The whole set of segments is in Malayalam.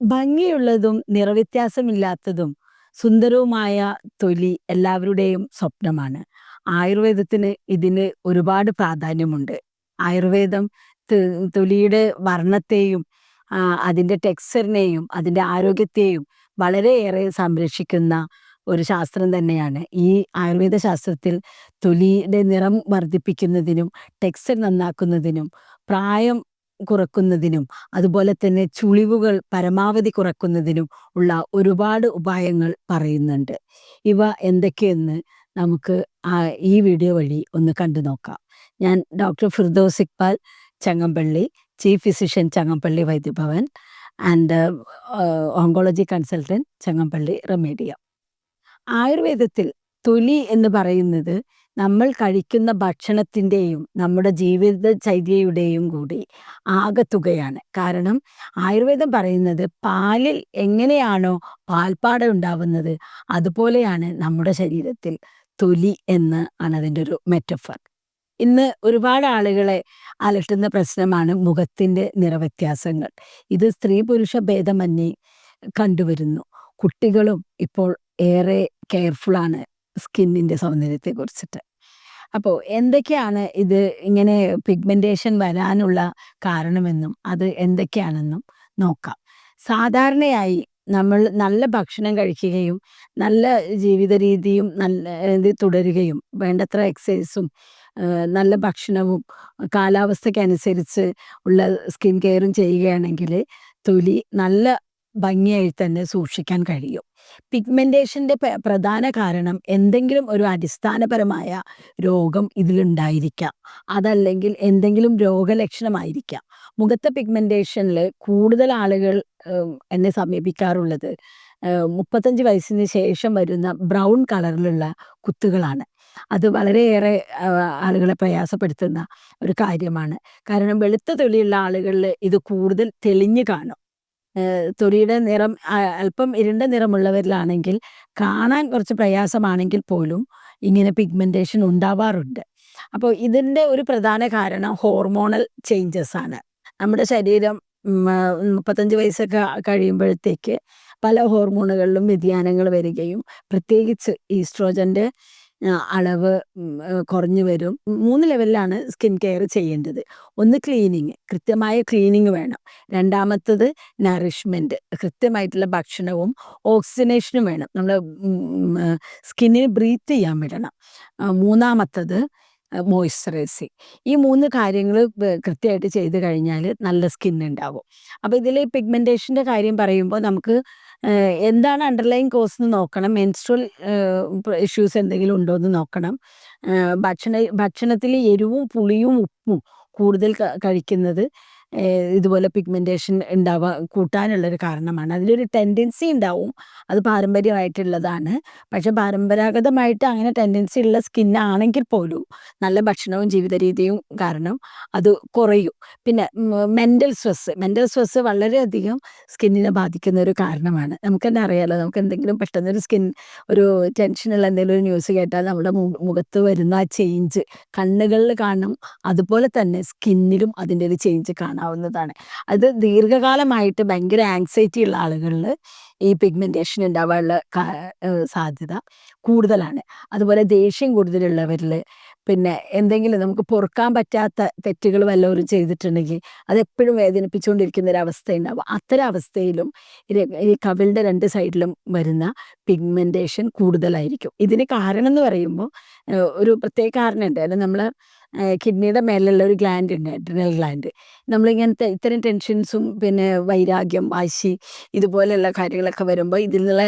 ഭംഗിയുള്ളതും നിറവ്യത്യാസമില്ലാത്തതും സുന്ദരവുമായ തൊലി എല്ലാവരുടെയും സ്വപ്നമാണ്. ആയുർവേദത്തിന് ഇതിന് ഒരുപാട് പ്രാധാന്യമുണ്ട്. ആയുർവേദം തൊലിയുടെ വർണത്തെയും അതിന്റെ ടെക്സ്ചറിനെയും അതിന്റെ ആരോഗ്യത്തെയും വളരെയേറെ സംരക്ഷിക്കുന്ന ഒരു ശാസ്ത്രം തന്നെയാണ്. ഈ ആയുർവേദ ശാസ്ത്രത്തിൽ തൊലിയുടെ നിറം വർദ്ധിപ്പിക്കുന്നതിനും ടെക്സ്ചർ നന്നാക്കുന്നതിനും പ്രായം കുറക്കുന്നതിനും അതുപോലെ തന്നെ ചുളിവുകൾ പരമാവധി കുറക്കുന്നതിനും ഉള്ള ഒരുപാട് ഉപായങ്ങൾ പറയുന്നുണ്ട്. ഇവ എന്തൊക്കെയെന്ന് നമുക്ക് ആ ഈ വീഡിയോ വഴി ഒന്ന് കണ്ടു നോക്കാം. ഞാൻ doctor Firdous Iqbal Changampally, chief physician Changampally Vaidyabhavan and oncology consultant Changampally Remedia. ആയുർവേദത്തിൽ തൊലി എന്ന് പറയുന്നത് നമ്മൾ കഴിക്കുന്ന ഭക്ഷണത്തിന്റെയും നമ്മുടെ ജീവിതചര്യയുടെയും കൂടി ആകത്തുകയാണ്. കാരണം ആയുർവേദം പറയുന്നത് പാലിൽ എങ്ങനെയാണോ പാൽപ്പാട ഉണ്ടാവുന്നത് അതുപോലെയാണ് നമ്മുടെ ശരീരത്തിൽ തൊലി എന്ന് ആണ് അതിന്റെ ഒരു മെറ്റഫർ. ഇന്ന് ഒരുപാട് ആളുകളെ അലട്ടുന്ന പ്രശ്നമാണ് മുഖത്തിന്റെ നിറവ്യത്യാസങ്ങൾ. ഇത് സ്ത്രീ പുരുഷ ഭേദമന്യേ കണ്ടുവരുന്നു. കുട്ടികളും ഇപ്പോൾ ഏറെ കെയർഫുള്ളാണ് ആണ് സ്കിന്നിന്റെ സൗന്ദര്യത്തെ കുറിച്ചിട്ട്. അപ്പോ എന്തൊക്കെയാണ് ഇത് ഇങ്ങനെ പിഗ്മെന്റേഷൻ വരാനുള്ള കാരണമെന്നും അത് എന്തൊക്കെയാണെന്നും നോക്കാം. സാധാരണയായി നമ്മൾ നല്ല ഭക്ഷണം കഴിക്കുകയും നല്ല ജീവിത രീതിയും നല്ല ഇത് തുടരുകയും വേണ്ടത്ര എക്സസൈസും നല്ല ഭക്ഷണവും കാലാവസ്ഥയ്ക്കനുസരിച്ച് ഉള്ള സ്കിൻ കെയറും ചെയ്യുകയാണെങ്കിൽ തൊലി നല്ല ഭംഗിയായി തന്നെ സൂക്ഷിക്കാൻ കഴിയും. പിഗ്മെന്റേഷന്റെ പ്രധാന കാരണം എന്തെങ്കിലും ഒരു അടിസ്ഥാനപരമായ രോഗം ഇതിലുണ്ടായിരിക്കാം. അതല്ലെങ്കിൽ എന്തെങ്കിലും രോഗലക്ഷണമായിരിക്കാം. മുഖത്തെ പിഗ്മെന്റേഷനിൽ കൂടുതൽ ആളുകൾ എന്നെ സമീപിക്കാറുള്ളത് മുപ്പത്തഞ്ച് 35 വയസ്സിന് ശേഷം വരുന്ന ബ്രൗൺ കളറിലുള്ള കുത്തുകളാണ്. അത് വളരെയേറെ ആളുകളെ പ്രയാസപ്പെടുത്തുന്ന ഒരു കാര്യമാണ്. കാരണം വെളുത്ത തൊലിയുള്ള ആളുകളിൽ ഇത് കൂടുതൽ തെളിഞ്ഞു കാണും. തൊലിയുടെ നിറം അല്പം ഇരുണ്ട നിറമുള്ളവരിലാണെങ്കിൽ കാണാൻ കുറച്ച് പ്രയാസമാണെങ്കിൽ പോലും ഇങ്ങനെ പിഗ്മെന്റേഷൻ ഉണ്ടാവാറുണ്ട്. അപ്പോൾ ഇതിന്റെ ഒരു പ്രധാന കാരണം ഹോർമോണൽ ചേഞ്ചസ് ആണ്. നമ്മുടെ ശരീരം മുപ്പത്തഞ്ച് 35 വയസ്സൊക്കെ കഴിയുമ്പോഴത്തേക്ക് പല ഹോർമോണുകളിലും വ്യതിയാനങ്ങൾ വരികയും പ്രത്യേകിച്ച് ഈസ്ട്രോജന്റെ ആഹ് അളവ് കുറഞ്ഞു വരും. മൂന്ന് ലെവലിലാണ് സ്കിൻ കെയർ ചെയ്യേണ്ടത്. ഒന്ന് ക്ലീനിങ് കൃത്യമായ ക്ലീനിങ് വേണം. രണ്ടാമത്തത് നറിഷ്മെന്റ് കൃത്യമായിട്ടുള്ള ഭക്ഷണവും ഓക്സിജനേഷനും വേണം. നമ്മൾ സ്കിന്നിന് ബ്രീത്ത് ചെയ്യാൻ വിടണം. മൂന്നാമത്തത് മോയ്സ്ചറൈസിങ്. ഈ മൂന്ന് കാര്യങ്ങൾ കൃത്യമായിട്ട് ചെയ്ത് കഴിഞ്ഞാൽ നല്ല സ്കിൻ ഉണ്ടാവും. ഇതിൽ പിഗ്മെന്റേഷന്റെ കാര്യം പറയുമ്പോൾ നമുക്ക് എന്താണ് അണ്ടർലൈൻ കോസ് എന്ന് നോക്കണം. മെൻസ്ട്രൽ ഇഷ്യൂസ് എന്തെങ്കിലും ഉണ്ടോ എന്ന് നോക്കണം. ഭക്ഷണ ഭക്ഷണത്തിൽ എരിവും പുളിയും ഉപ്പും കൂടുതൽ കഴിക്കുന്നത് ഇതുപോലെ പിഗ്മെന്റേഷൻ ഉണ്ടാവാൻ കൂട്ടാനുള്ളൊരു കാരണമാണ്. അതിലൊരു ടെൻഡൻസി ഉണ്ടാവും. അത് പാരമ്പര്യമായിട്ടുള്ളതാണ്. പക്ഷെ പരമ്പരാഗതമായിട്ട് അങ്ങനെ ടെൻഡൻസി ഉള്ള സ്കിന്നാണെങ്കിൽ പോലും നല്ല ഭക്ഷണവും ജീവിത രീതിയും കാരണം അത് കുറയും. പിന്നെ mental stress mental stress stress വളരെയധികം സ്കിന്നിനെ ബാധിക്കുന്ന ഒരു കാരണമാണ്. നമുക്ക് തന്നെ അറിയാലോ നമുക്ക് എന്തെങ്കിലും പെട്ടെന്നൊരു സ്കിൻ ഒരു ടെൻഷനുള്ള എന്തെങ്കിലും ഒരു ന്യൂസ് കേട്ടാൽ നമ്മുടെ മുഖത്ത് വരുന്ന ആ ചേഞ്ച് കണ്ണുകളിൽ കാണും. അതുപോലെ തന്നെ സ്കിന്നിലും അതിന്റെ ഒരു ചേഞ്ച് കാണാവുന്നതാണ്. അത് ദീർഘകാലമായിട്ട് ഭയങ്കര ആങ്സൈറ്റി ഉള്ള ആളുകളിൽ ഈ പിഗ്മെന്റേഷൻ ഉണ്ടാവാനുള്ള സാധ്യത കൂടുതലാണ്. അതുപോലെ ദേഷ്യം കൂടുതലുള്ളവരിൽ പിന്നെ എന്തെങ്കിലും നമുക്ക് പൊറുക്കാൻ പറ്റാത്ത തെറ്റുകൾ വല്ലവരും ചെയ്തിട്ടുണ്ടെങ്കിൽ അതെപ്പഴും വേദനിപ്പിച്ചുകൊണ്ടിരിക്കുന്ന ഒരു അവസ്ഥ ഉണ്ടാവും. അത്തരം അവസ്ഥയിലും ഈ കവിളുടെ രണ്ട് സൈഡിലും വരുന്ന പിഗ്മെന്റേഷൻ കൂടുതലായിരിക്കും. ഇതിന് കാരണം എന്ന് പറയുമ്പോൾ ഒരു പ്രത്യേക കാരണമുണ്ട്. അതായത് നമ്മൾ കിഡ്നിയുടെ മേലുള്ള ഒരു ഗ്ലാൻഡ് ഉണ്ട് അഡ്രിനൽ ഗ്ലാൻഡ്. നമ്മളിങ്ങനത്തെ ഇത്തരം ടെൻഷൻസും പിന്നെ വൈരാഗ്യം, വാശി ഇതുപോലെയുള്ള കാര്യങ്ങളൊക്കെ വരുമ്പോൾ ഇതിലുള്ള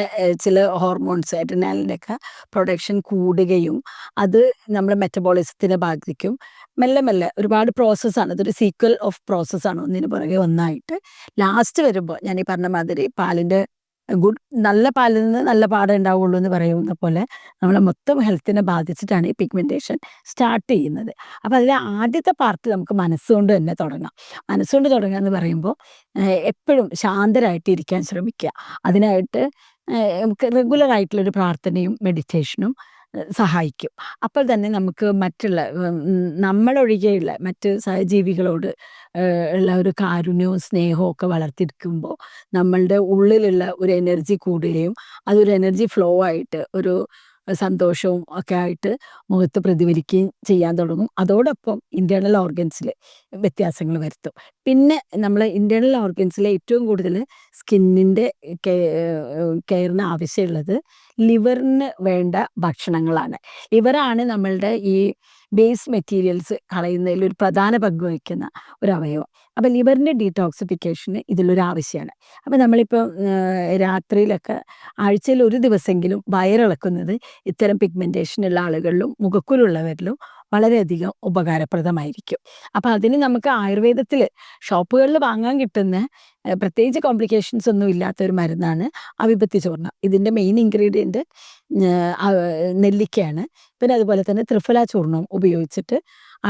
ചില ഹോർമോൺസ് അഡ്രിനാലിന്റെയൊക്കെ പ്രൊഡക്ഷൻ കൂടുകയും അത് നമ്മുടെ മെറ്റബോളിസത്തിനെ ബാധിക്കും. മെല്ലെ മെല്ലെ ഒരുപാട് പ്രോസസ്സാണ്. ഇതൊരു സീക്വൽ ഓഫ് പ്രോസസ്സാണ് ഒന്നിന് പുറകെ ഒന്നായിട്ട്. ലാസ്റ്റ് വരുമ്പോൾ ഞാൻ ഈ പറഞ്ഞ മാതിരി പാലിന്റെ ഗുഡ് നല്ല പാലിൽ നിന്ന് നല്ല പാടം ഉണ്ടാവുള്ളൂ എന്ന് പറയുന്ന പോലെ നമ്മളെ മൊത്തം ഹെൽത്തിനെ ബാധിച്ചിട്ടാണ് ഈ പിഗ്മെന്റേഷൻ സ്റ്റാർട്ട് ചെയ്യുന്നത്. അപ്പോൾ അതിലെ ആദ്യത്തെ പാർട്ട് നമുക്ക് മനസ്സുകൊണ്ട് തന്നെ തുടങ്ങാം. മനസ്സുകൊണ്ട് തുടങ്ങുക എന്ന് പറയുമ്പോൾ എപ്പോഴും ശാന്തരായിട്ട് ഇരിക്കാൻ ശ്രമിക്കുക. അതിനായിട്ട് നമുക്ക് ഒരു പ്രാർത്ഥനയും മെഡിറ്റേഷനും സഹായിക്കും. അപ്പോൾ തന്നെ നമുക്ക് മറ്റുള്ള നമ്മളൊഴികെയുള്ള മറ്റ് സഹജീവികളോട് ഉള്ള ഒരു കാരുണ്യവും സ്നേഹവും ഒക്കെ വളർത്തിയെടുക്കുമ്പോൾ നമ്മളുടെ ഉള്ളിലുള്ള ഒരു എനർജി കൂടുകയും അതൊരു എനർജി ഫ്ലോ ആയിട്ട് ഒരു സന്തോഷവും ഒക്കെ ആയിട്ട് മുഖത്ത് പ്രതിഫലിക്കുകയും ചെയ്യാൻ തുടങ്ങും. അതോടൊപ്പം ഇന്റേണൽ ഓർഗൻസിൽ വ്യത്യാസങ്ങൾ വരുത്തും. പിന്നെ നമ്മൾ ഇന്റേണൽ ഓർഗൻസിൽ ഏറ്റവും കൂടുതൽ സ്കിന്നിന്റെ കെയറിന് ആവശ്യമുള്ളത് ലിവറിന് വേണ്ട ഭക്ഷണങ്ങളാണ്. ലിവറാണ് നമ്മളുടെ ഈ ബേസ് മെറ്റീരിയൽസ് കളയുന്നതിൽ ഒരു പ്രധാന പങ്ക് വഹിക്കുന്ന ഒരു അവയവം. അപ്പോൾ ലിവറിന്റെ ഡീടോക്സിഫിക്കേഷന് ഇതിലൊരു ആവശ്യമാണ്. അപ്പോൾ നമ്മളിപ്പോൾ രാത്രിയിലൊക്കെ ആഴ്ചയിൽ ഒരു ദിവസമെങ്കിലും വയറിളക്കുന്നത് ഇത്തരം പിഗ്മെന്റേഷൻ ഉള്ള ആളുകളിലും മുഖക്കുരുള്ളവരിലും വളരെയധികം ഉപകാരപ്രദമായിരിക്കും. അപ്പോൾ അതിന് നമുക്ക് ആയുർവേദത്തിൽ ഷോപ്പുകളിൽ വാങ്ങാൻ കിട്ടുന്ന പ്രത്യേകിച്ച് കോംപ്ലിക്കേഷൻസ് ഒന്നും ഇല്ലാത്ത ഒരു മരുന്നാണ് അവിപത്തി ചൂർണം. ഇതിന്റെ മെയിൻ ഇൻഗ്രീഡിയന്റ് നെല്ലിക്കയാണ്. പിന്നെ അതുപോലെ തന്നെ ത്രിഫല ചൂർണം ഉപയോഗിച്ചിട്ട്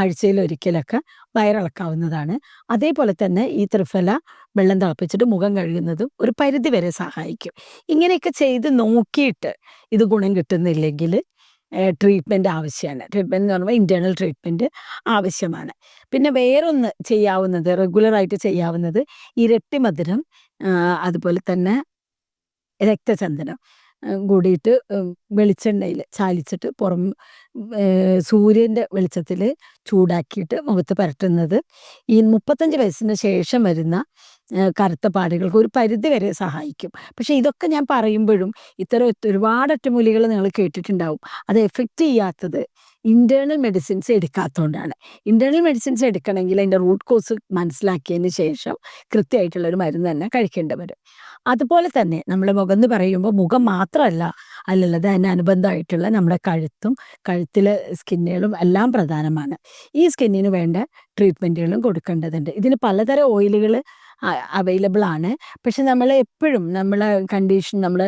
ആഴ്ചയിൽ ഒരിക്കലൊക്കെ വയറിളക്കാവുന്നതാണ്. അതേപോലെ തന്നെ ഈ ത്രിഫല വെള്ളം തിളപ്പിച്ചിട്ട് മുഖം കഴുകുന്നതും ഒരു പരിധി വരെ സഹായിക്കും. ഇങ്ങനെയൊക്കെ ചെയ്ത് നോക്കിയിട്ട് ഇത് ഗുണം കിട്ടുന്നില്ലെങ്കിൽ ഏഹ് ട്രീറ്റ്മെന്റ് ആവശ്യമാണ്. ട്രീറ്റ്മെന്റ് എന്ന് പറയുമ്പോൾ ഇന്റേണൽ ട്രീറ്റ്മെന്റ് ആവശ്യമാണ്. പിന്നെ വേറൊന്ന് ചെയ്യാവുന്നത് റെഗുലറായിട്ട് ചെയ്യാവുന്നത് ഇരട്ടി മധുരം അതുപോലെ തന്നെ രക്തചന്ദനം കൂടിയിട്ട് വെളിച്ചെണ്ണയിൽ ചാലിച്ചിട്ട് പുറം സൂര്യന്റെ വെളിച്ചത്തിൽ ചൂടാക്കിയിട്ട് മുഖത്ത് പരട്ടുന്നത് ഈ 35 വയസ്സിന് ശേഷം വരുന്ന കറുത്ത പാടുകൾക്ക് ഒരു പരിധി വരെ സഹായിക്കും. പക്ഷേ ഇതൊക്കെ ഞാൻ പറയുമ്പോഴും ഇത്തരം ഒരുപാട് ഒറ്റമൂലികൾ നിങ്ങൾ കേട്ടിട്ടുണ്ടാവും. അത് എഫക്റ്റ് ചെയ്യാത്തത് ഇന്റേണൽ മെഡിസിൻസ് എടുക്കാത്തതുകൊണ്ടാണ്. ഇന്റേണൽ മെഡിസിൻസ് എടുക്കണമെങ്കിൽ അതിന്റെ റൂട്ട് കോസ് മനസ്സിലാക്കിയതിന് ശേഷം കൃത്യമായിട്ടുള്ളൊരു മരുന്ന് തന്നെ കഴിക്കേണ്ടി വരും. അതുപോലെ തന്നെ നമ്മുടെ മുഖം എന്ന് പറയുമ്പോൾ മുഖം മാത്രമല്ല അതിലുള്ളത് അതിന് അനുബന്ധമായിട്ടുള്ള നമ്മുടെ കഴുത്തും കഴുത്തിലെ സ്കിന്നുകളും എല്ലാം പ്രധാനമാണ്. ഈ സ്കിന്നിന് വേണ്ട ട്രീറ്റ്മെന്റുകളും കൊടുക്കേണ്ടതുണ്ട്. ഇതിന് പലതരം ഓയിലുകൾ അവൈലബിൾ ആണ്. പക്ഷെ നമ്മൾ എപ്പോഴും നമ്മളെ കണ്ടീഷൻ നമ്മൾ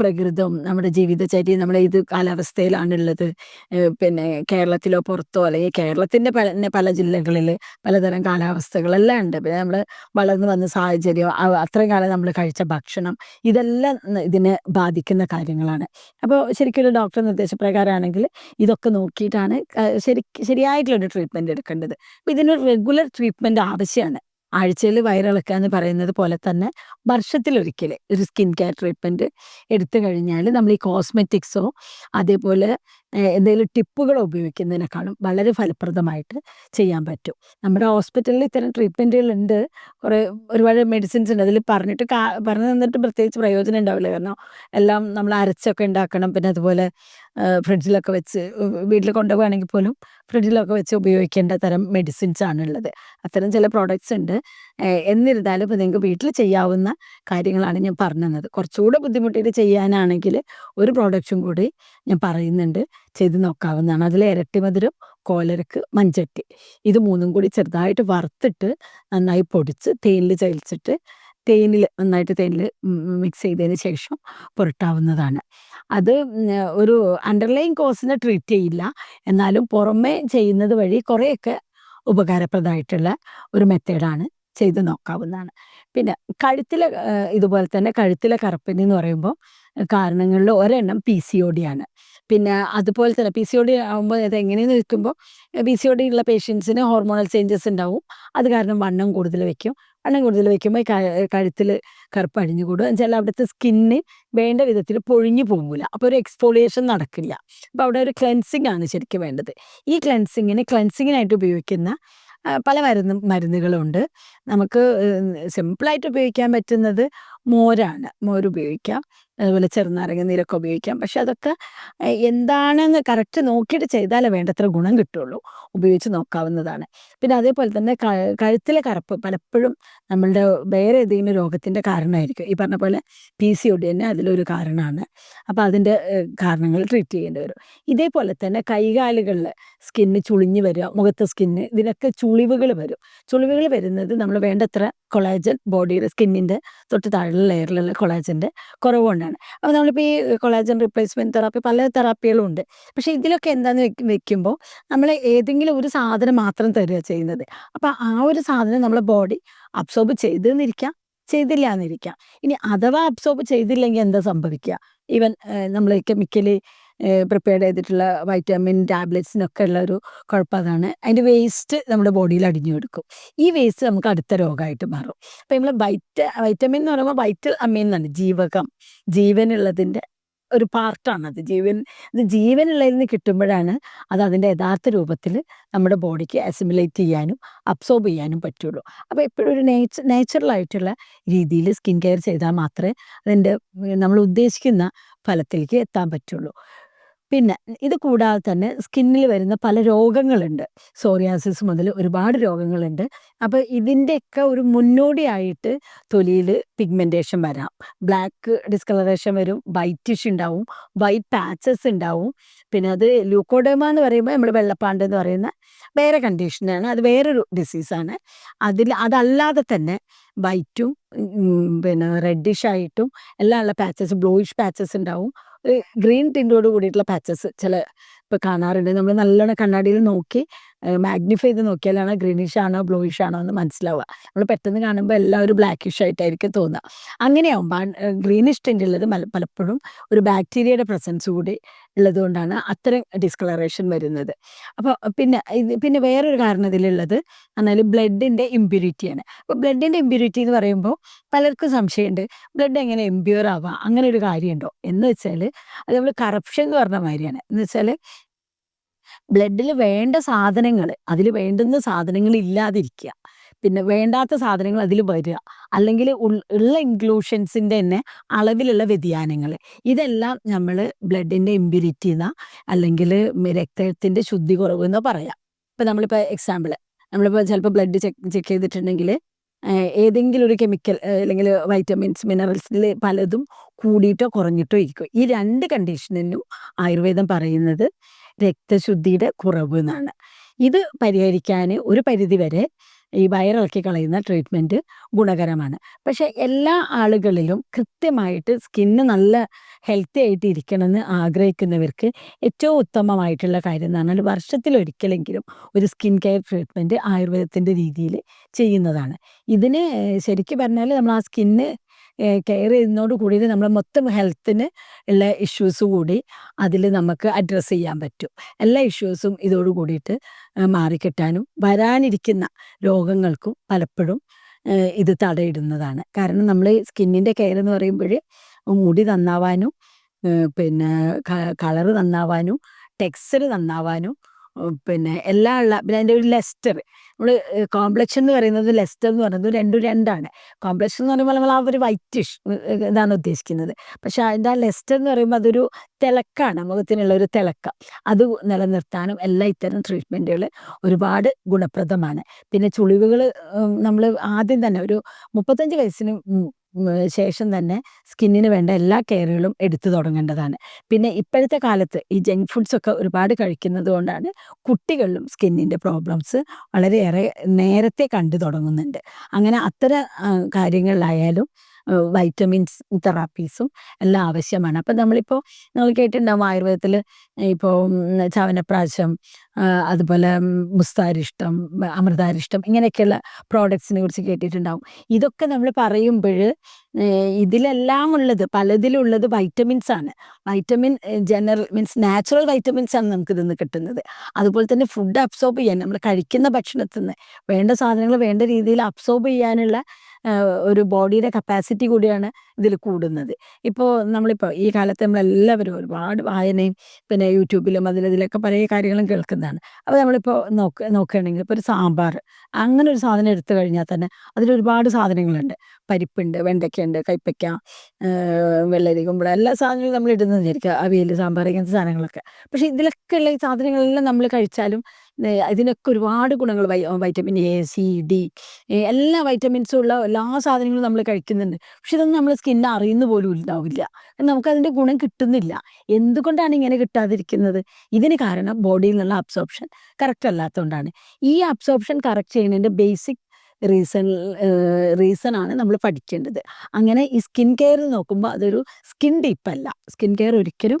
പ്രകൃതം നമ്മുടെ ജീവിതചര്യം നമ്മൾ ഏത് കാലാവസ്ഥയിലാണുള്ളത് പിന്നെ കേരളത്തിലോ പുറത്തോ അല്ലെങ്കിൽ കേരളത്തിന്റെ പല പല ജില്ലകളിൽ പലതരം കാലാവസ്ഥകളെല്ലാം ഉണ്ട്. പിന്നെ നമ്മൾ വളർന്നു വന്ന സാഹചര്യം അത്രയും കാലം നമ്മൾ കഴിച്ച ഭക്ഷണം ഇതെല്ലാം ഇതിനെ ബാധിക്കുന്ന കാര്യങ്ങളാണ്. അപ്പോൾ ശരിക്കും ഡോക്ടർ നിർദ്ദേശപ്രകാരമാണെങ്കിൽ ഇതൊക്കെ നോക്കിയിട്ടാണ് ശരി ശരിയായിട്ടുള്ളൊരു ട്രീറ്റ്മെന്റ് എടുക്കേണ്ടത്. അപ്പോൾ ഇതിനൊരു റെഗുലർ ട്രീറ്റ്മെന്റ് ആവശ്യമാണ്. ആഴ്ചയിൽ വയറിളക്കുക എന്ന് പറയുന്നത് പോലെ തന്നെ വർഷത്തിലൊരിക്കൽ ഒരു സ്കിൻ കെയർ ട്രീറ്റ്മെന്റ് എടുത്തു കഴിഞ്ഞാൽ നമ്മൾ ഈ കോസ്മെറ്റിക്സോ അതേപോലെ എന്തെങ്കിലും ടിപ്പുകളോ ഉപയോഗിക്കുന്നതിനേക്കാളും വളരെ ഫലപ്രദമായിട്ട് ചെയ്യാൻ പറ്റും. നമ്മുടെ ഹോസ്പിറ്റലിൽ ഇത്തരം ട്രീറ്റ്മെന്റുകളുണ്ട് കുറേ ഒരുപാട് മെഡിസിൻസ് ഉണ്ട്. അതിൽ പറഞ്ഞിട്ട് പറഞ്ഞു തന്നിട്ട് പ്രത്യേകിച്ച് പ്രയോജനം ഉണ്ടാവില്ല. കാരണം എല്ലാം നമ്മൾ അരച്ചൊക്കെ ഉണ്ടാക്കണം. പിന്നെ അതുപോലെ ഫ്രിഡ്ജിലൊക്കെ വെച്ച് വീട്ടിൽ കൊണ്ടുപോവുകയാണെങ്കിൽ പോലും ഫ്രിഡ്ജിലൊക്കെ വെച്ച് ഉപയോഗിക്കേണ്ട തരം മെഡിസിൻസ് ആണുള്ളത്. അത്തരം ചില പ്രോഡക്ട്സ് ഉണ്ട്. എന്നിരുന്നാലും ഇപ്പോൾ നിങ്ങൾക്ക് വീട്ടിൽ ചെയ്യാവുന്ന കാര്യങ്ങളാണ് ഞാൻ പറഞ്ഞു. കുറച്ചുകൂടെ ബുദ്ധിമുട്ടിയിട്ട് ചെയ്യാനാണെങ്കിൽ ഒരു പ്രോഡക്റ്റും കൂടി ഞാൻ പറയുന്നുണ്ട്. ചെയ്ത് നോക്കാവുന്നതാണ്. അതിൽ ഇരട്ടി മധുരം കോലരക്ക്, മഞ്ചട്ടി ഇത് മൂന്നും കൂടി ചെറുതായിട്ട് വറുത്തിട്ട് നന്നായി പൊടിച്ച് തേനിൽ ചലിച്ചിട്ട് തേനിൽ നന്നായിട്ട് തേനിൽ മിക്സ് ചെയ്തതിന് ശേഷം പുരട്ടാവുന്നതാണ്. അത് ഒരു അണ്ടർലൈൻ കോസിനെ ട്രീറ്റ് ചെയ്യില്ല. എന്നാലും പുറമേ ചെയ്യുന്നത് വഴി കുറേയൊക്കെ ഉപകാരപ്രദമായിട്ടുള്ള ഒരു മെത്തേഡാണ്. ചെയ്ത് നോക്കാവുന്നതാണ്. പിന്നെ കഴുത്തിലെ ഇതുപോലെ തന്നെ കഴുത്തിലെ കറുപ്പിന് എന്ന് പറയുമ്പോൾ കാരണങ്ങളിൽ ഒരെണ്ണം പി സി ഒ ഡി ആണ്. പിന്നെ അതുപോലെ തന്നെ പി സി ഒ ഡി ആകുമ്പോൾ അത് എങ്ങനെയെന്ന് വെക്കുമ്പോൾ പി സി ഒ ഡി ഉള്ള പേഷ്യൻസിന് ഹോർമോണൽ ചേഞ്ചസ് ഉണ്ടാവും. അത് കാരണം വണ്ണം കൂടുതൽ വെക്കും. വണ്ണം കൂടുതൽ വെക്കുമ്പോൾ കഴുത്തിൽ കറുപ്പ് കറുപ്പ് എന്ന് എന്നുവെച്ചാൽ അവിടുത്തെ സ്കിന്ന് വേണ്ട വിധത്തിൽ പൊഴിഞ്ഞു പോകില്ല. അപ്പോൾ ഒരു എക്സ്ഫോളിയേഷൻ നടക്കില്ല. അപ്പോൾ അവിടെ ഒരു ക്ലെൻസിങ് ആണ് ശരിക്കും വേണ്ടത്. ഈ ക്ലെൻസിങ്ങിന് ക്ലെൻസിങ്ങിനായിട്ട് ഉപയോഗിക്കുന്ന പല മരുന്ന് മരുന്നുകളുണ്ട്. നമുക്ക് സിമ്പിളായിട്ട് ഉപയോഗിക്കാൻ പറ്റുന്നത് മോരാണ്. മോര് ഉപയോഗിക്കാം. അതുപോലെ ചെറുനാരങ്ങ നീരൊക്കെ ഉപയോഗിക്കാം. പക്ഷെ അതൊക്കെ എന്താണെന്ന് കറക്റ്റ് നോക്കിയിട്ട് ചെയ്താലേ വേണ്ടത്ര ഗുണം കിട്ടുള്ളൂ. ഉപയോഗിച്ച് നോക്കാവുന്നതാണ്. പിന്നെ അതേപോലെ തന്നെ കഴുത്തിലെ കറുപ്പ് പലപ്പോഴും നമ്മളുടെ വേറെ ഏതെങ്കിലും രോഗത്തിന്റെ കാരണമായിരിക്കും. ഈ പറഞ്ഞ പോലെ പി സി ഒടി തന്നെ അതിലൊരു കാരണമാണ്. അപ്പോൾ അതിന്റെ കാരണങ്ങൾ ട്രീറ്റ് ചെയ്യേണ്ടി വരും. ഇതേപോലെ തന്നെ കൈകാലുകളിൽ സ്കിന്ന് ചുളിഞ്ഞ് വരിക, മുഖത്തെ സ്കിന്ന് ഇതിനൊക്കെ ചുളിവുകൾ വരും. ചുളിവുകൾ വരുന്നത് നമ്മൾ വേണ്ടത്ര കൊളാജൻ ബോഡിയുടെ സ്കിന്നിന്റെ തൊട്ട് താഴെയുള്ള ലെയറിലുള്ള കൊളാജന്റെ കുറവ് കൊണ്ടാണ്. അപ്പോൾ നമ്മളിപ്പോൾ ഈ കൊളാജൻ റീപ്ലേസ്മെന്റ് തെറാപ്പി പല തെറാപ്പികളും ഉണ്ട്. പക്ഷേ ഇതിലൊക്കെ എന്താന്ന് വെക്ക് വെക്കുമ്പോൾ നമ്മൾ ഏതെങ്കിലും ഒരു സാധനം മാത്രം തരുക ചെയ്യുന്നത്. അപ്പോൾ ആ ഒരു സാധനം നമ്മളെ ബോഡി അബ്സോർബ് ചെയ്തെന്നിരിക്കാം, ചെയ്തില്ല എന്നിരിക്കാം. ഇനി അഥവാ അബ്സോർബ് ചെയ്തില്ലെങ്കിൽ എന്താ സംഭവിക്കുക? ഈവൻ നമ്മൾ കെമിക്കലി പ്രിപ്പയർഡ് ചെയ്തിട്ടുള്ള വൈറ്റമിൻ ടാബ്ലറ്റ്സിനൊക്കെ ഉള്ള ഒരു കുഴപ്പം അതാണ്. അതിന്റെ വേസ്റ്റ് നമ്മുടെ ബോഡിയിൽ അടിഞ്ഞു കൊടുക്കും. ഈ വേസ്റ്റ് നമുക്ക് അടുത്ത രോഗമായിട്ട് മാറും. അപ്പോൾ നമ്മൾ വൈറ്റ വൈറ്റമിൻ എന്ന് പറയുമ്പോൾ വൈറ്റൽ അമീൻ എന്നാണ് ജീവകം. ജീവനുള്ളതിന്റെ ഒരു പാർട്ടാണത് ജീവൻ അത് ജീവനുള്ളതിൽ നിന്ന് കിട്ടുമ്പോഴാണ് അത് അതിന്റെ യഥാർത്ഥ രൂപത്തിൽ നമ്മുടെ ബോഡിക്ക് അസിമുലേറ്റ് ചെയ്യാനും അബ്സോർബ് ചെയ്യാനും പറ്റുള്ളൂ. അപ്പോൾ എപ്പോഴും ഒരു നേച്ചർ നാച്ചുറലായിട്ടുള്ള രീതിയിൽ സ്കിൻ കെയർ ചെയ്താൽ മാത്രമേ അതിന്റെ നമ്മൾ ഉദ്ദേശിക്കുന്ന ഫലത്തിലേക്ക് എത്താൻ പറ്റുള്ളൂ. പിന്നെ ഇത് കൂടാതെ തന്നെ സ്കിന്നിൽ വരുന്ന പല രോഗങ്ങളുണ്ട്. സോറിയാസിസ് മുതൽ ഒരുപാട് രോഗങ്ങളുണ്ട്. അപ്പോൾ ഇതിന്റെയൊക്കെ ഒരു മുന്നോടിയായിട്ട് തൊലിയിൽ പിഗ്മെന്റേഷൻ വരാം. ബ്ലാക്ക് ഡിസ്കളറേഷൻ വരും വൈറ്റിഷ് ഉണ്ടാവും വൈറ്റ് പാച്ചസ് ഉണ്ടാവും. പിന്നെ അത് ലൂക്കോഡേമ എന്ന് പറയുമ്പോൾ നമ്മൾ വെള്ളപ്പാണ്ട് എന്ന് പറയുന്ന വേറെ കണ്ടീഷനാണ്. അത് വേറൊരു ഡിസീസാണ്. അതിൽ അതല്ലാതെ തന്നെ വൈറ്റും പിന്നെ റെഡിഷ് ആയിട്ടും എല്ലാം ഉള്ള പാച്ചസ് ബ്ലൂയിഷ് പാച്ചസ് ഉണ്ടാവും. ഗ്രീൻ ടിന്റോട് കൂടിയിട്ടുള്ള പാച്ചസ് ചില ഇപ്പോൾ കാണാറുണ്ട്. നമ്മൾ നല്ലോണം കണ്ണാടിയിൽ നോക്കി മാഗ്നിഫൈ ചെയ്ത് നോക്കിയാലാണ് ഗ്രീനിഷ് ആണോ ബ്ലൂയിഷ് ആണോ എന്ന് മനസ്സിലാവുക. നമ്മൾ പെട്ടെന്ന് കാണുമ്പോൾ എല്ലാം എല്ലാവരും ബ്ലാക്കിഷ് ആയിട്ടായിരിക്കും തോന്നുക. അങ്ങനെയാവും ഗ്രീനിഷ് ടെന്റ് ഉള്ളത് പലപ്പോഴും ഒരു ബാക്ടീരിയയുടെ പ്രസൻസ് കൂടി ഉള്ളതുകൊണ്ടാണ് അത്തരം ഡിസ്കളറേഷൻ വരുന്നത്. അപ്പോൾ പിന്നെ ഇത് പിന്നെ വേറൊരു കാരണം ഇതിലുള്ളത് എന്നാൽ ബ്ലഡിന്റെ ഇമ്പ്യൂരിറ്റിയാണ്. അപ്പോൾ ബ്ലഡിന്റെ ഇമ്പ്യൂരിറ്റി എന്ന് പറയുമ്പോൾ പലർക്കും സംശയമുണ്ട്. ബ്ലഡ് എങ്ങനെ ഇമ്പ്യൂർ ആവാം അങ്ങനെ ഒരു കാര്യമുണ്ടോ? എന്ന് വെച്ചാൽ അത് നമ്മൾ കറപ്ഷൻ എന്ന് പറഞ്ഞ മാതിരിയാണ്. എന്ന് വെച്ചാൽ ബ്ലഡിൽ വേണ്ട സാധനങ്ങൾ അതിൽ വേണ്ടുന്ന സാധനങ്ങൾ ഇല്ലാതിരിക്കുക പിന്നെ വേണ്ടാത്ത സാധനങ്ങൾ അതിൽ വരിക. അല്ലെങ്കിൽ ഉള്ള ഇൻക്ലൂഷൻസിന്റെ തന്നെ അളവിലുള്ള വ്യതിയാനങ്ങൾ ഇതെല്ലാം നമ്മൾ ബ്ലഡിന്റെ ഇമ്പ്യൂരിറ്റി എന്നാ അല്ലെങ്കിൽ രക്തത്തിന്റെ ശുദ്ധി കുറവ് എന്ന് പറയാം. ഇപ്പം നമ്മളിപ്പോൾ എക്സാമ്പിൾ നമ്മളിപ്പോൾ ചിലപ്പോൾ ബ്ലഡ് ചെക്ക് ചെക്ക് ചെയ്തിട്ടുണ്ടെങ്കിൽ ഏതെങ്കിലും ഒരു കെമിക്കൽ അല്ലെങ്കിൽ വൈറ്റമിൻസ് മിനറൽസിൽ പലതും കൂടിയിട്ടോ കുറഞ്ഞിട്ടോ ഇരിക്കും. ഈ രണ്ട് കണ്ടീഷനിലും ആയുർവേദം പറയുന്നത് രക്തശുദ്ധിയുടെ കുറവ് എന്നാണ്. ഇത് പരിഹരിക്കാൻ ഒരു പരിധിവരെ ഈ വയറിളക്കി കളയുന്ന ട്രീറ്റ്മെന്റ് ഗുണകരമാണ്. പക്ഷേ എല്ലാ ആളുകളിലും കൃത്യമായിട്ട് സ്കിന്ന് നല്ല ഹെൽത്തി ആയിട്ട് ഇരിക്കണമെന്ന് ആഗ്രഹിക്കുന്നവർക്ക് ഏറ്റവും ഉത്തമമായിട്ടുള്ള കാര്യം എന്ന് പറഞ്ഞാൽ വർഷത്തിലൊരിക്കലെങ്കിലും ഒരു സ്കിൻ കെയർ ട്രീറ്റ്മെന്റ് ആയുർവേദത്തിന്റെ രീതിയിൽ ചെയ്യുന്നതാണ്. ഇതിന് ശരിക്കും പറഞ്ഞാൽ നമ്മൾ ആ സ്കിന്ന് കെയർ ചെയ്യുന്നതോട് കൂടിയിട്ട് നമ്മൾ മൊത്തം ഹെൽത്തിന് ഉള്ള ഇഷ്യൂസ് കൂടി അതിൽ നമുക്ക് അഡ്രസ്സ് ചെയ്യാൻ പറ്റും. എല്ലാ ഇഷ്യൂസും ഇതോട് കൂടിയിട്ട് മാറിക്കിട്ടാനും വരാനിരിക്കുന്ന രോഗങ്ങൾക്കും പലപ്പോഴും ഇത് തടയിടുന്നതാണ്. കാരണം നമ്മൾ സ്കിന്നിന്റെ കെയർ എന്ന് പറയുമ്പോൾ മുടി നന്നാവാനും പിന്നെ കളറ് നന്നാവാനും ടെക്സ്ചർ നന്നാവാനും പിന്നെ എല്ലാം ഉള്ള പിന്നെ അതിന്റെ ഒരു ലെസ്റ്റർ. നമ്മൾ കോംപ്ലക്ഷൻ എന്ന് പറയുന്നത് ലെസ്റ്റർ എന്ന് പറയുന്നത് രണ്ടും രണ്ടാണ്. കോംപ്ലക്ഷൻ എന്ന് പറയുമ്പോൾ നമ്മൾ ആ ഒരു വൈറ്റിഷ് ഇതാണ് ഉദ്ദേശിക്കുന്നത്. പക്ഷെ അതിന്റെ ആ ലെസ്റ്റർ എന്ന് പറയുമ്പോൾ അതൊരു തിളക്കാണ് മുഖത്തിനുള്ള ഒരു തിളക്കം. അത് നിലനിർത്താനും എല്ലാ ഇത്തരം ട്രീറ്റ്മെന്റുകൾ ഒരുപാട് ഗുണപ്രദമാണ്. പിന്നെ ചുളിവുകൾ നമ്മൾ ആദ്യം തന്നെ ഒരു മുപ്പത്തഞ്ച് വയസ്സിന് ശേഷം തന്നെ സ്കിന്നിന് വേണ്ട എല്ലാ കെയറുകളും എടുത്തു തുടങ്ങേണ്ടതാണ്. പിന്നെ ഇപ്പോഴത്തെ കാലത്ത് ഈ ജങ്ക് ഫുഡ്സൊക്കെ ഒരുപാട് കഴിക്കുന്നത് കൊണ്ടാണ് കുട്ടികളിലും സ്കിന്നിന്റെ പ്രോബ്ലംസ് വളരെയേറെ നേരത്തെ കണ്ടു തുടങ്ങുന്നുണ്ട്. അങ്ങനെ അത്തരം കാര്യങ്ങളിലായാലും വൈറ്റമിൻസ് തെറാപ്പീസും എല്ലാം ആവശ്യമാണ്. അപ്പം നമ്മളിപ്പോൾ നിങ്ങൾ കേട്ടിട്ടുണ്ടാവും ആയുർവേദത്തിൽ ഇപ്പോൾ ചവനപ്രാശം അതുപോലെ മുസ്താരിഷ്ടം അമൃതാരിഷ്ടം ഇങ്ങനെയൊക്കെയുള്ള പ്രോഡക്ട്സിനെ കുറിച്ച് കേട്ടിട്ടുണ്ടാവും. ഇതൊക്കെ നമ്മൾ പറയുമ്പോൾ ഇതിലെല്ലാം ഉള്ളത് പലതിലുള്ളത് വൈറ്റമിൻസ് ആണ്. Vitamin general means natural vitamins ആണ് നമുക്ക് ഇതിന്ന് കിട്ടുന്നത്. അതുപോലെ തന്നെ ഫുഡ് അബ്സോർബ് ചെയ്യാൻ നമ്മൾ കഴിക്കുന്ന ഭക്ഷണത്തിൽ നിന്ന് വേണ്ട സാധനങ്ങൾ വേണ്ട രീതിയിൽ അബ്സോർബ് ചെയ്യാനുള്ള ഒരു ബോഡിയുടെ കപ്പാസിറ്റി കൂടിയാണ് ഇതിൽ കൂടുന്നത്. ഇപ്പോൾ നമ്മളിപ്പോൾ ഈ കാലത്ത് നമ്മളെല്ലാവരും ഒരുപാട് വായനയും പിന്നെ യൂട്യൂബിലും അതിലതിലൊക്കെ പല കാര്യങ്ങളും കേൾക്കുന്നതാണ്. അപ്പോൾ നമ്മളിപ്പോൾ നോക്ക നോക്കുകയാണെങ്കിൽ ഇപ്പോൾ ഒരു സാമ്പാർ അങ്ങനെ ഒരു സാധനം എടുത്തു കഴിഞ്ഞാൽ തന്നെ അതിലൊരുപാട് സാധനങ്ങളുണ്ട്. പരിപ്പുണ്ട് വെണ്ടയ്ക്കയുണ്ട് കൈപ്പയ്ക്ക വെള്ളരി കുമ്പള എല്ലാ സാധനങ്ങളും നമ്മൾ ഇടുന്നത് വിചാരിക്കുക അവിയൽ സാമ്പാർ ഇങ്ങനത്തെ സാധനങ്ങളൊക്കെ. പക്ഷേ ഇതിലൊക്കെ ഉള്ള ഈ സാധനങ്ങളെല്ലാം നമ്മൾ കഴിച്ചാലും ഇതിനൊക്കെ ഒരുപാട് ഗുണങ്ങൾ വൈറ്റമിൻ എ സി ഡി എല്ലാ വൈറ്റമിൻസും ഉള്ള എല്ലാ സാധനങ്ങളും നമ്മൾ കഴിക്കുന്നുണ്ട്. പക്ഷെ ഇതൊന്നും നമ്മൾ സ്കിന്നിന് അറിയുന്ന പോലും ഉണ്ടാവില്ല നമുക്കതിന്റെ ഗുണം കിട്ടുന്നില്ല. എന്തുകൊണ്ടാണ് ഇങ്ങനെ കിട്ടാതിരിക്കുന്നത്? ഇതിന് കാരണം ബോഡിയിൽ നിന്നുള്ള അബ്സോർപ്ഷൻ കറക്റ്റ് അല്ലാത്തതുകൊണ്ടാണ്. ഈ അബ്സോർപ്ഷൻ കറക്റ്റ് ചെയ്യുന്നതിന്റെ ബേസിക് റീസൺ ആണ് നമ്മൾ പഠിക്കേണ്ടത് അങ്ങനെ ഈ സ്കിൻ കെയർ നോക്കുമ്പോൾ അതൊരു സ്കിൻ ഡീപ്പല്ല. സ്കിൻ കെയർ ഒരിക്കലും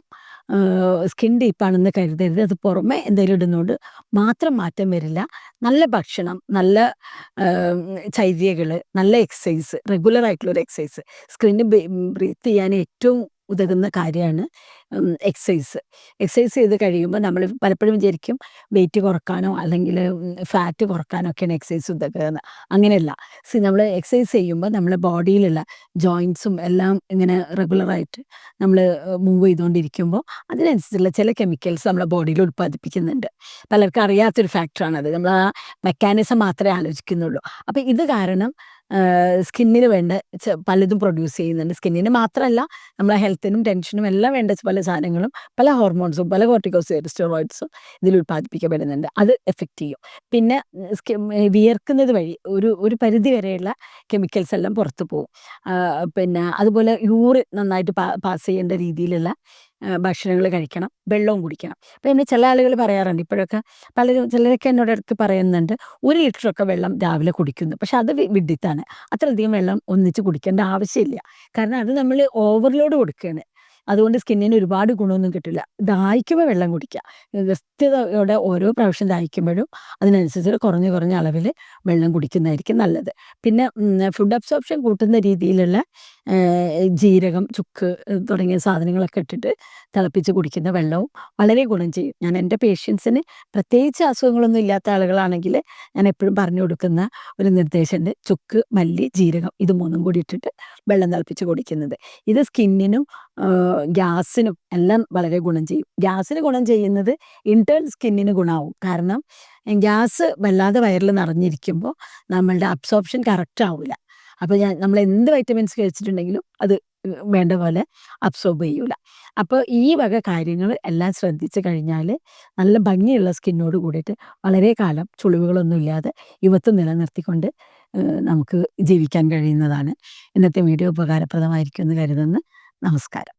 സ്കിൻ ഡീപ്പാണെന്ന് കരുതരുത്. അത് പുറമെ എന്തെങ്കിലും ഇടുന്നതുകൊണ്ട് മാത്രം മാറ്റം വരില്ല. നല്ല ഭക്ഷണം നല്ല ചര്യകൾ നല്ല എക്സസൈസ് റെഗുലർ ആയിട്ടുള്ള ഒരു എക്സസൈസ് സ്കിന്ന് ബ്രീത്ത് ചെയ്യാൻ ഏറ്റവും ഉതകുന്ന കാര്യമാണ് എക്സസൈസ് എക്സസൈസ് ചെയ്ത് കഴിയുമ്പോൾ നമ്മൾ പലപ്പോഴും വിചാരിക്കും വെയിറ്റ് കുറക്കാനോ അല്ലെങ്കിൽ ഫാറ്റ് കുറക്കാനോ ഒക്കെയാണ് എക്സസൈസ് ഉതകുന്നത്. അങ്ങനെയല്ല. സി നമ്മൾ എക്സസൈസ് ചെയ്യുമ്പോൾ നമ്മളെ ബോഡിയിലുള്ള ജോയിൻസും എല്ലാം ഇങ്ങനെ റെഗുലറായിട്ട് നമ്മൾ മൂവ് ചെയ്തുകൊണ്ടിരിക്കുമ്പോൾ അതിനനുസരിച്ചുള്ള ചില കെമിക്കൽസ് നമ്മളെ ബോഡിയിൽ ഉൽപ്പാദിപ്പിക്കുന്നുണ്ട്. പലർക്കും അറിയാത്തൊരു ഫാക്ടറാണത് നമ്മൾ ആ മെക്കാനിസം മാത്രമേ ആലോചിക്കുന്നുള്ളൂ. അപ്പോൾ ഇത് കാരണം സ്കിന്നിന് വേണ്ട പലതും പ്രൊഡ്യൂസ് ചെയ്യുന്നുണ്ട്. സ്കിന്നിന് മാത്രമല്ല നമ്മളെ ഹെൽത്തിനും ടെൻഷനും എല്ലാം വേണ്ട പല സാധനങ്ങളും പല ഹോർമോൺസും പല കോർട്ടിക്കോസ്റ്റോയിഡ് സ്റ്റെറോയിഡ്സും ഇതിൽ ഉൽപ്പാദിപ്പിക്കപ്പെടുന്നുണ്ട്. അത് എഫക്റ്റ് ചെയ്യും. പിന്നെ വിയർക്കുന്നത് വഴി ഒരു ഒരു പരിധി വരെയുള്ള കെമിക്കൽസ് എല്ലാം പുറത്തു പോകും. പിന്നെ അതുപോലെ യൂറിൻ നന്നായിട്ട് പാസ് ചെയ്യേണ്ട രീതിയിലുള്ള ഭക്ഷണങ്ങൾ കഴിക്കണം വെള്ളവും കുടിക്കണം. അപ്പോൾ എന്നെ ചില ആളുകൾ പറയാറുണ്ട് ഇപ്പോഴൊക്കെ പലരും ചിലരൊക്കെ എന്നോട് അടുത്ത് പറയുന്നുണ്ട് ഒരു ലിറ്ററൊക്കെ വെള്ളം രാവിലെ കുടിക്കുന്നു. പക്ഷെ അത് വിഡിത്താണ് അത്രയധികം വെള്ളം ഒന്നിച്ച് കുടിക്കേണ്ട ആവശ്യമില്ല. കാരണം അത് നമ്മൾ ഓവർലോഡ് കൊടുക്കുകയാണ് അതുകൊണ്ട് സ്കിന്നിന് ഒരുപാട് ഗുണമൊന്നും കിട്ടില്ല. ദാഹിക്കുമ്പോൾ വെള്ളം കുടിക്കുക. വ്യക്തതയോടെ ഓരോ പ്രാവശ്യം ദാഹിക്കുമ്പോഴും അതിനനുസരിച്ച് കുറഞ്ഞ കുറഞ്ഞ അളവിൽ വെള്ളം കുടിക്കുന്നതായിരിക്കും നല്ലത്. പിന്നെ ഫുഡ് അബ്സോർപ്ഷൻ കൂട്ടുന്ന രീതിയിലുള്ള ജീരകം ചുക്ക് തുടങ്ങിയ സാധനങ്ങളൊക്കെ ഇട്ടിട്ട് തിളപ്പിച്ച് കുടിക്കുന്ന വെള്ളവും വളരെ ഗുണം ചെയ്യും. ഞാൻ എന്റെ പേഷ്യൻസിന് പ്രത്യേകിച്ച് അസുഖങ്ങളൊന്നും ഇല്ലാത്ത ആളുകളാണെങ്കിൽ ഞാൻ എപ്പോഴും പറഞ്ഞു കൊടുക്കുന്ന ഒരു നിർദ്ദേശമുണ്ട്. ചുക്ക് മല്ലി ജീരകം ഇത് മൂന്നും കൂടി ഇട്ടിട്ട് വെള്ളം തിളപ്പിച്ച് കുടിക്കുന്നത്. ഇത് സ്കിന്നിനും ഗ്യാസിനും എല്ലാം വളരെ ഗുണം ചെയ്യും. ഗ്യാസിന് ഗുണം ചെയ്യുന്നത് ഇന്റേൺ സ്കിന്നിന് ഗുണമാവും. കാരണം ഗ്യാസ് വല്ലാതെ വയറിൽ നിറഞ്ഞിരിക്കുമ്പോൾ നമ്മളുടെ അബ്സോർപ്ഷൻ കറക്റ്റ് ആവില്ല അപ്പോൾ ഞാൻ നമ്മൾ എന്ത് വൈറ്റമിൻസ് കഴിച്ചിട്ടുണ്ടെങ്കിലും അത് വേണ്ട പോലെ അബ്സോർബ് ചെയ്യൂല. അപ്പോൾ ഈ വക കാര്യങ്ങൾ എല്ലാം ശ്രദ്ധിച്ചു കഴിഞ്ഞാൽ നല്ല ഭംഗിയുള്ള സ്കിന്നോട് കൂടിയിട്ട് വളരെ കാലം ചുളിവുകളൊന്നും ഇല്ലാതെ യുവത്വം നിലനിർത്തിക്കൊണ്ട് നമുക്ക് ജീവിക്കാൻ കഴിയുന്നതാണ്. ഇന്നത്തെ വീഡിയോ ഉപകാരപ്രദമായിരിക്കും എന്ന് കരുതുന്നു. നമസ്കാരം.